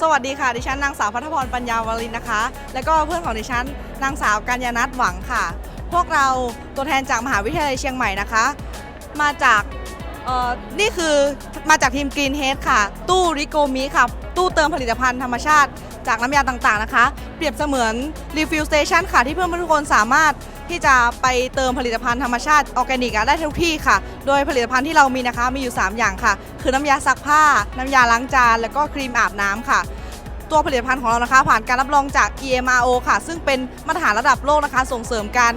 สวัสดีค่ะ ดิฉันนางสาวพัฒพรปัญญาวรินนะคะ และก็เพื่อนของดิฉันนางสาวกัญญานัทหวังค่ะ พวกเราตัวแทนจากมหาวิทยาลัยเชียงใหม่นะคะ มาจากเอ่อนี่คือมาจากทีม Green Head ค่ะ ตู้ริโกมิค่ะ ตู้เติมผลิตภัณฑ์ธรรมชาติ จากน้ำยาต่างๆนะคะ เปรียบเสมือน Refill Station ค่ะที่เพื่อนๆทุกคนสามารถ ที่จะไปเติมผลิตภัณฑ์ธรรมชาติออร์แกนิกได้ทุกที่ค่ะ โดยผลิตภัณฑ์ที่เรามีนะคะมีอยู่ 3 อย่างค่ะ คือน้ำยาซักผ้า น้ำยาล้างจาน แล้วก็ครีมอาบน้ำค่ะ ตัวผลิตภัณฑ์ของเรานะคะ ผ่านการรับรองจาก EMRO ค่ะ ซึ่งเป็นมาตรฐานระดับโลกนะคะ ส่งเสริมการ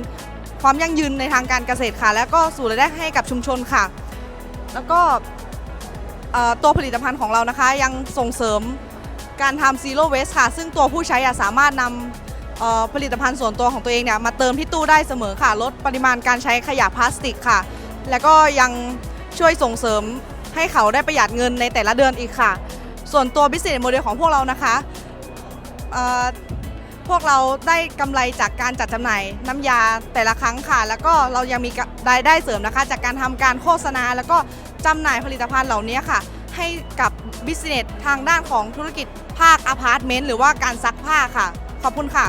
ความยั่งยืนในทางการเกษตรค่ะ และก็สู่รายได้ให้กับชุมชนค่ะ แล้วก็ตัวผลิตภัณฑ์ของเรานะคะ ยังส่งเสริมการทำ zero waste ค่ะ ซึ่งตัวผู้ใช้สามารถนำ ผลิตภัณฑ์ส่วนตัวของตัวเองเนี่ยมาเติมที่ตู้ได้เสมอค่ะ ลดปริมาณการใช้ขยะพลาสติกค่ะ แล้วก็ยังช่วยส่งเสริมให้เขาได้ประหยัดเงินในแต่ละเดือนอีกค่ะ ส่วนตัว business model ของพวกเรานะคะพวกเราได้กำไรจากการจัดจำหน่ายน้ำยาแต่ละครั้งค่ะ แล้วก็เรายังมีรายได้เสริมนะคะ จากการทำการโฆษณา แล้วก็จำหน่ายผลิตภัณฑ์เหล่านี้ค่ะ ให้กับ business ทางด้านของธุรกิจภาคอพาร์ตเมนต์หรือว่าการซักผ้าค่ะ ขอบคุณค่ะ